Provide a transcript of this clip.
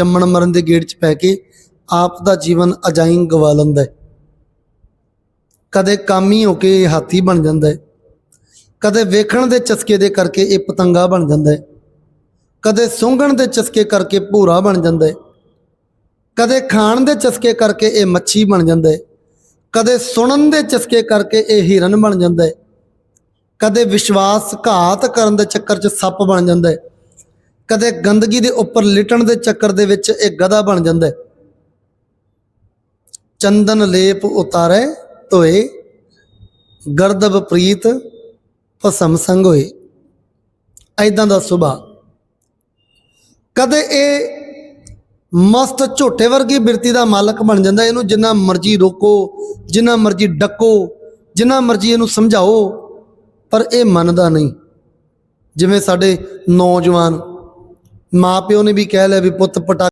ਜੰਮਣ ਮਰਨ ਦੇ ਗੇੜ 'ਚ ਪੈ ਕੇ ਆਪ ਦਾ ਜੀਵਨ ਅਜਾਈਂ ਗਵਾ ਲੈਂਦਾ ਹੈ। ਕਦੇ ਕਾਮੀ ਹੋ ਕੇ ਇਹ ਹਾਥੀ ਬਣ ਜਾਂਦਾ ਹੈ। ਕਦੇ ਵੇਖਣ ਦੇ ਚਸਕੇ ਦੇ ਕਰਕੇ ਇਹ ਪਤੰਗਾ ਬਣ ਜਾਂਦਾ ਹੈ। ਕਦੇ ਸੁੰਘਣ ਦੇ ਚਸਕੇ ਕਰਕੇ ਭੂਰਾ ਬਣ ਜਾਂਦਾ ਹੈ। ਕਦੇ ਖਾਣ ਦੇ ਚਸਕੇ ਕਰਕੇ ਇਹ ਮੱਛੀ ਬਣ ਜਾਂਦਾ ਹੈ। ਕਦੇ ਸੁਣਨ ਦੇ ਚਸਕੇ ਕਰਕੇ ਇਹ ਹਿਰਨ ਬਣ ਜਾਂਦਾ ਹੈ। ਕਦੇ ਵਿਸ਼ਵਾਸਘਾਤ ਕਰਨ ਦੇ ਚੱਕਰ 'ਚ ਸੱਪ ਬਣ ਜਾਂਦਾ ਹੈ। ਕਦੇ ਗੰਦਗੀ ਦੇ ਉੱਪਰ ਲਿਟਣ ਦੇ ਚੱਕਰ ਦੇ ਵਿੱਚ ਇਹ ਗਧਾ ਬਣ ਜਾਂਦਾ ਚੰਦਨ ਲੇਪ ਉਤਾਰੇ ਧੋਏ, ਗਰਦਬ ਪ੍ਰੀਤ ਭਸਮ ਸੰਗ ਹੋਏ ਐਦਾਂ ਦਾ ਸੁਭਾਅ ਕਦੇ ਇਹ ਮਸਤ ਝੋਟੇ ਵਰਗੀ ਬਿਰਤੀ ਦਾ ਮਾਲਕ ਬਣ ਜਾਂਦਾ ਇਹਨੂੰ ਜਿੰਨਾ ਮਰਜ਼ੀ ਰੋਕੋ, ਜਿੰਨਾ ਮਰਜ਼ੀ ਡੱਕੋ, ਜਿੰਨਾ ਮਰਜ਼ੀ ਇਹਨੂੰ ਸਮਝਾਓ, ਪਰ ਇਹ ਮੰਨਦਾ ਨਹੀਂ। ਜਿਵੇਂ ਸਾਡੇ ਨੌਜਵਾਨ ਮਾਪਿਓ ਨੇ ਵੀ ਕਹਿ ਲਿਆ ਵੀ ਪੁੱਤ ਪਟਾ